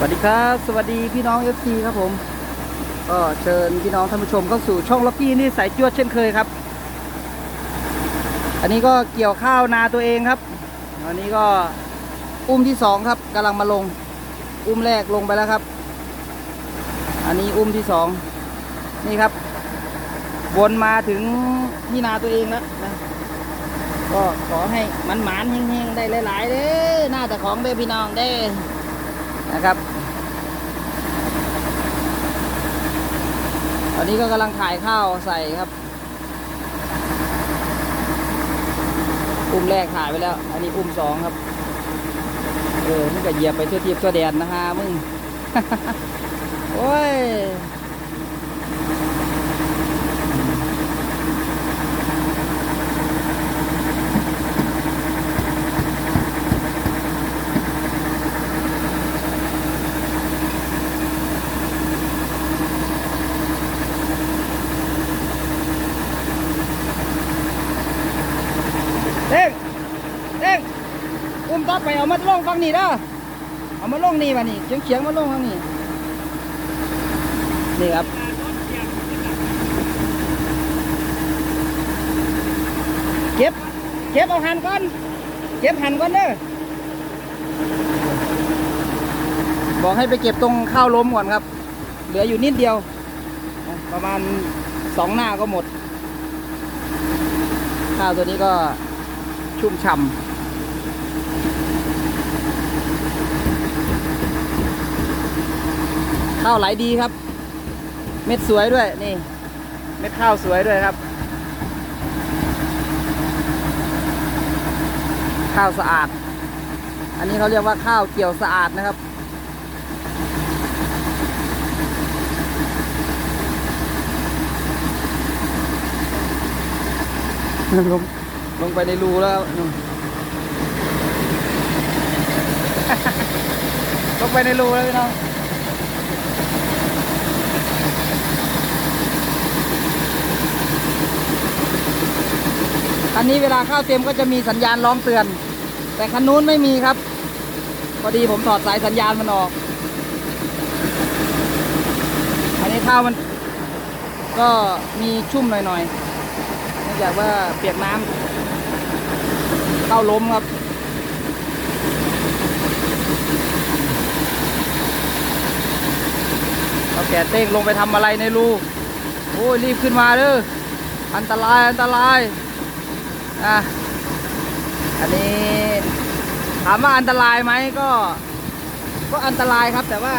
สวัสดีครับ สวัสดีพี่น้อง FC ครับผม ก็เชิญพี่น้องท่านผู้ชมเข้าสู่ช่องล็อกกี้นี่สายจวดเช่นเคยครับ อันนี้ก็เกี่ยวข้าวนาตัวเองครับอันนี้ก็อุ้มที่สองครับกำลังมาลง อุ้มแรกลงไปแล้วครับ อันนี้อุ้มที่สองนี่ครับวนมาถึงที่นาตัวเองแล้วนะก็ขอให้มันหมานๆเฮงๆได้หลายๆเด้อหน้าแต่ของเด้อพี่น้องเด้อ นะครับ ตอนนี้ก็กำลังถ่ายข้าวใส่ครับอุ้มแรกถ่ายไปแล้ว อันนี้อุ้มสองครับ เออมึงก็เหยียบไปทั่วทิพย์ทั่วแดนนะฮะมึง โอ้ย เด้งเด้งอุ้มตัดไปเอามาลง ฟังนี่เด้อเอามาลงนี่มานี่เฉียงเฉียงมาลงฟังนี่นี่ครับเก็บเก็บเอาหันก่อนเก็บหันก่อนเด้อบอกให้ไปเก็บตรงข้าวล้มก่อนครับ เหลืออยู่นิดเดียว ประมาณสองหน้าก็หมด ข้าวตัวนี้ก็ชุ่มฉ่ำ ข้าวไหลดีครับ เม็ดสวยด้วยนี่ เม็ดข้าวสวยด้วยครับ ข้าวสะอาด อันนี้เขาเรียกว่าข้าวเกี่ยวสะอาดนะครับลงลงไปในรูแล้ว ลงไปในรูแล้วพี่น้อง คันนี้เวลาเข้าเต็มก็จะมีสัญญาณร้องเตือน แต่คันนู้นไม่มีครับ พอดีผมถอดสายสัญญาณมันออก อันนี้ข้าวมัน ก็มีชุ่มหน่อยๆเนื่องจากว่าเปียกน้ำเข้าล้มครับเอาแกะเต้งลงไปทำอะไรในรูโอ้ยรีบขึ้นมาเด้ออันตรายอันตราย อะอันนี้ถามว่าอันตรายไหมก็ ก็อันตรายครับ แต่ว่า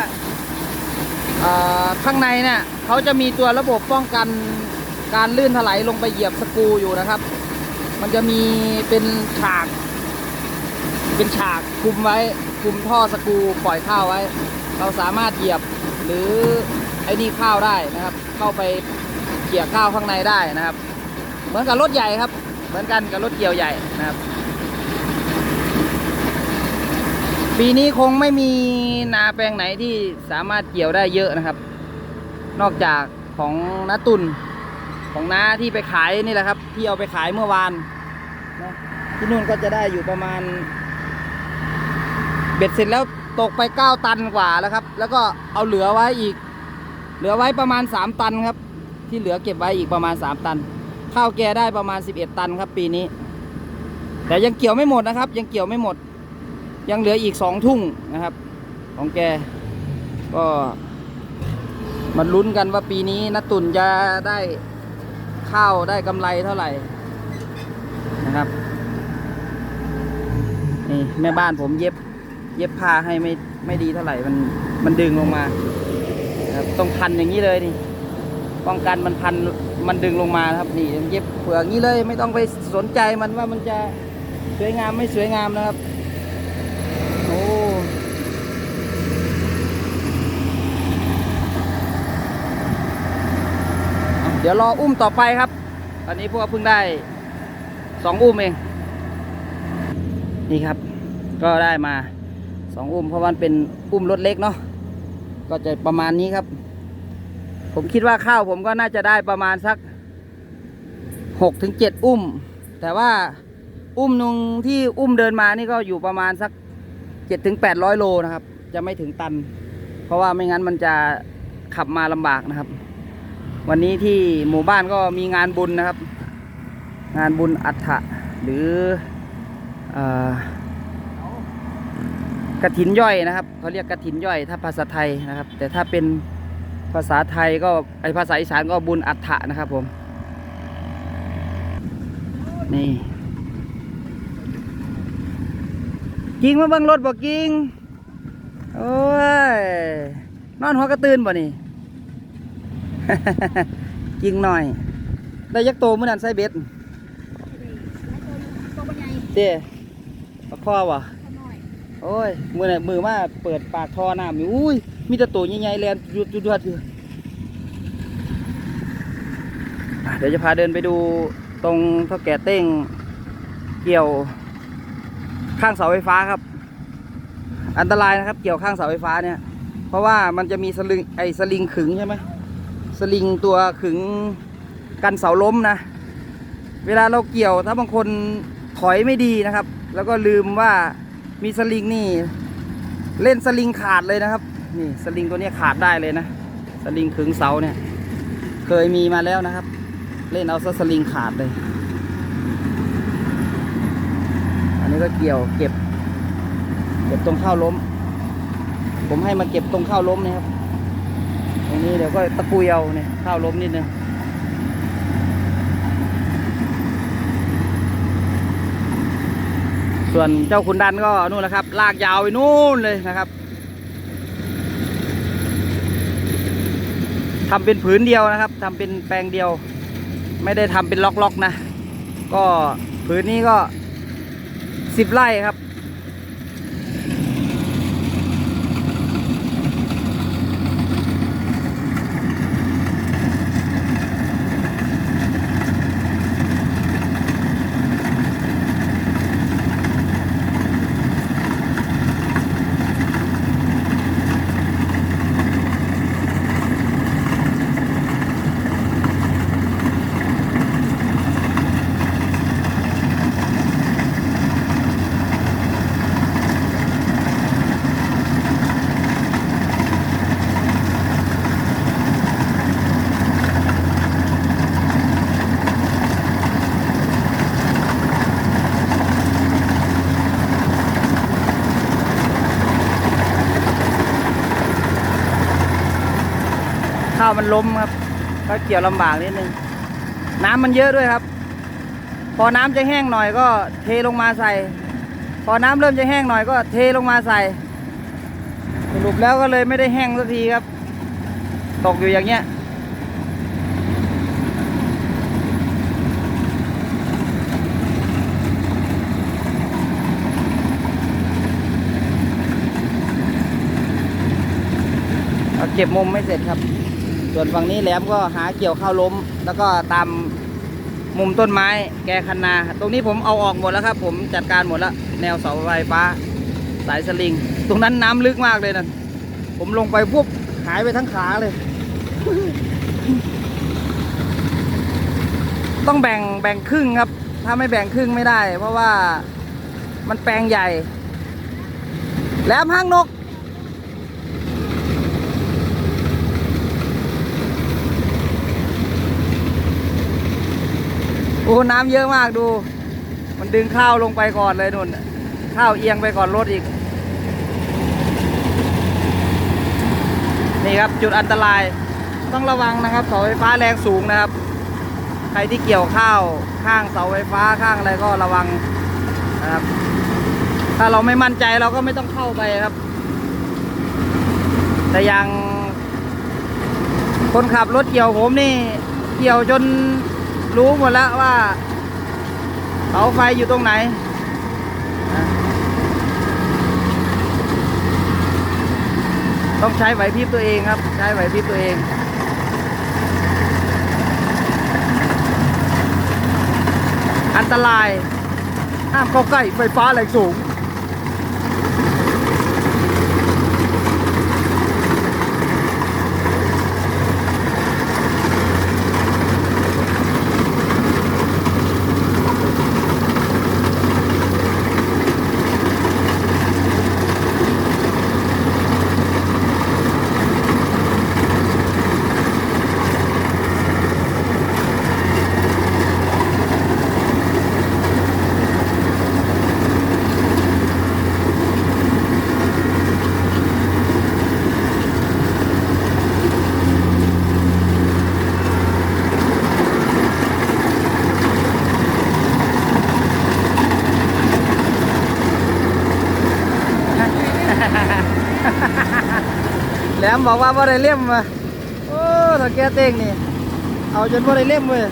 ข้างในเนี่ยเขาจะมีตัวระบบป้องกันการลื่นถลายลงไปเหยียบสกูอยู่นะครับ มันจะมีเป็นฉาก เป็นฉากคุมไว้คุมท่อสกูปล่อยข้าวไว้ เราสามารถเหยียบหรือไอ้นี่ข้าวได้นะครับ เข้าไปเกี่ยวข้าวข้างในได้นะครับ เหมือนกับรถใหญ่ครับ เหมือนกันกับรถเกี่ยวใหญ่นะครับ ปีนี้คงไม่มีนาแปลงไหนที่สามารถเกี่ยวได้เยอะนะครับ นอกจากของน้าตุนของน้าที่ไปขายนี่แหละครับ ที่เอาไปขายเมื่อวานนะที่นู่นก็จะได้อยู่ประมาณ เบ็ดเสร็จแล้วตกไป 9 ตันกว่าแล้วครับ แล้วก็เอาเหลือไว้อีก เหลือไว้ประมาณ 3 ตันครับ ที่เหลือเก็บไว้อีกประมาณ 3 ตัน ข้าวแกได้ประมาณ 11 ตันครับปีนี้ แต่ยังเกี่ยวไม่หมดนะครับ ยังเกี่ยวไม่หมด ยังเหลืออีกสองทุ่งนะครับ ของแกก็มาลุ้นกันว่าปีนี้นตุนจะได้ข้าวได้กำไรเท่าไหร่นะครับนี่แม่บ้านผมเย็บ เย็บผ้าให้ไม่ไม่ดีเท่าไหร่มันมันดึงลงมาครับต้องพันอย่างนี้เลยนี่ป้องกันมันพัน มันดึงลงมาครับนี่เย็บเปลือกนี้เลยไม่ต้องไปสนใจมันว่ามันจะสวยงามไม่สวยงามนะครับโอ้เดี๋ยวรออุ้มต่อไปครับตอนนี้พวกเพิ่งได้สองอุ้มเองนี่ครับ ก็ได้มาสองอุ้มเพราะมันเป็นอุ้มรถเล็กเนาะก็จะประมาณนี้ครับ ผมคิดว่าข้าวผมก็น่าจะได้ประมาณสักหกถึงเจ็ดอุ้ม แต่ว่าอุ้มนงที่อุ้มเดินมานี่ก็อยู่ประมาณสักเจ็ดถึงแปดร้อยโลนะครับ จะไม่ถึงตัน เพราะว่าไม่งั้นมันจะขับมาลำบากนะครับ วันนี้ที่หมู่บ้านก็มีงานบุญนะครับ งานบุญอัฐะหรืออกระถินย่อยนะครับเขาเรียกกระถินย่อยถ้าภาษาไทยนะครับ แต่ถ้าเป็น ภาษาไทยก็ไอภาษาอีสานก็บุญอัฐะนะครับผม นี่กิ้งมาเบิ่งรถบ่กิ้งโอ้ย นอนหัวกระตื่นบ่นี่กิ้งหน่อย ได้ยักษ์โตเมื่อนั้นใส่เบ็ดตัวเป็นไงเจ้ปลาคอวะขน่อยโอ้ย มือน่ะมือมาเปิดปากท่อน้ำนี่อุ้ย มีแต่ตัวใหญ่ๆแลนจุดจุดจุดอยู่อะเดี๋ยวจะพาเดินไปดูตรงท่าแก่เต้งเกี่ยวข้างเสาไฟฟ้าครับ อันตรายนะครับ เกี่ยวข้างเสาไฟฟ้าเนี่ย เพราะว่ามันจะมีสลิงไอ้สลิงขึงใช่ไหมสลิงตัวขึงกันเสาล้มนะ เวลาเราเกี่ยวถ้าบางคนถอยไม่ดีนะครับ แล้วก็ลืมว่ามีสลิงนี่ เล่นสลิงขาดเลยนะครับ นี่สลิงตัวนี้ขาดได้เลยนะ สลิงขึงเสาเนี่ย เคยมีมาแล้วนะครับ เล่นเอาซะสลิงขาดเลย อันนี้ก็เกี่ยวเก็บ เก็บตรงข้าวล้ม ผมให้มาเก็บตรงข้าวล้มนะครับ ตรงนี้เดี๋ยวก็ตะกุยเอาเนี่ยข้าวล้มนิดนึงส่วนเจ้าขุนดันก็นู่นแหละครับ ลากยาวไปนู่นเลยนะครับ ทำเป็นผืนเดียวนะครับทำเป็นแปลงเดียว ไม่ได้ทำเป็นล็อกๆนะ ก็ผืนนี้ก็สิบไร่ครับาวมันล้มครับ ก็เกี่ยวลำบากนิดนึง น้ำมันเยอะด้วยครับ พอน้ำจะแห้งหน่อยก็เทลงมาใส่ พอน้ำเริ่มจะแห้งหน่อยก็เทลงมาใส่ สรุปแล้วก็เลยไม่ได้แห้งสักทีครับ ตกอยู่อย่างเงี้ยเอาเก็บมุมไม่เสร็จครับ ส่วนฝั่งนี้แหลมก็หาเกี่ยวข้าวล้ม แล้วก็ตามมุมต้นไม้ แกคันนา ตรงนี้ผมเอาออกหมดแล้วครับ ผมจัดการหมดแล้ว แนวเสาไฟฟ้า สายสลิง ตรงนั้นน้ำลึกมากเลยนะผมลงไปปุ๊บหายไปทั้งขาเลย ต้องแบ่งแบ่งครึ่งครับ ถ้าไม่แบ่งครึ่งไม่ได้ เพราะว่ามันแปลงใหญ่ แหลมห้างนก อ้น้ำเยอะมากดู มันดึงข้าวลงไปก่อนเลยนุ่น ข้าวเอียงไปก่อนรถอีก นี่ครับจุดอันตรายต้องระวังนะครับเสาไฟฟ้าแรงสูงนะครับ ใครที่เกี่ยวข้าวข้างเสาไฟฟ้าข้างอะไรก็ระวังนะครับ ถ้าเราไม่มั่นใจเราก็ไม่ต้องเข้าไปครับ แต่อย่างคนขับรถเกี่ยวผมนี่ เกี่ยวจน รู้หมดแล้วว่าเสาไฟอยู่ตรงไหน ต้องใช้ไหวพริบตัวเองครับ ใช้ไหวพริบตัวเองอันตรายห้ามเข้าใกล้ไฟฟ้าแรงสูง แหล มบอกว่าบ่ได้เล่มมาโอ้ถ้าแกเต้งนี่ เอาจนบ่ได้เล่มเว้ย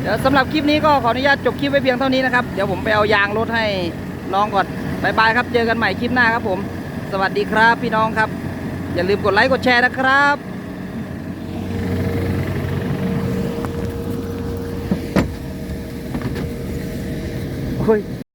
เดี๋ยวสำหรับคลิปนี้ก็ขออนุญาตจบคลิปไว้เพียงเท่านี้นะครับ เดี๋ยวผมไปเอายางรถให้น้องก่อนบายบายครับ เจอกันใหม่คลิปหน้าครับผม สวัสดีครับพี่น้องครับ อย่าลืมกดไลค์กดแชร์นะครับ โอ้ย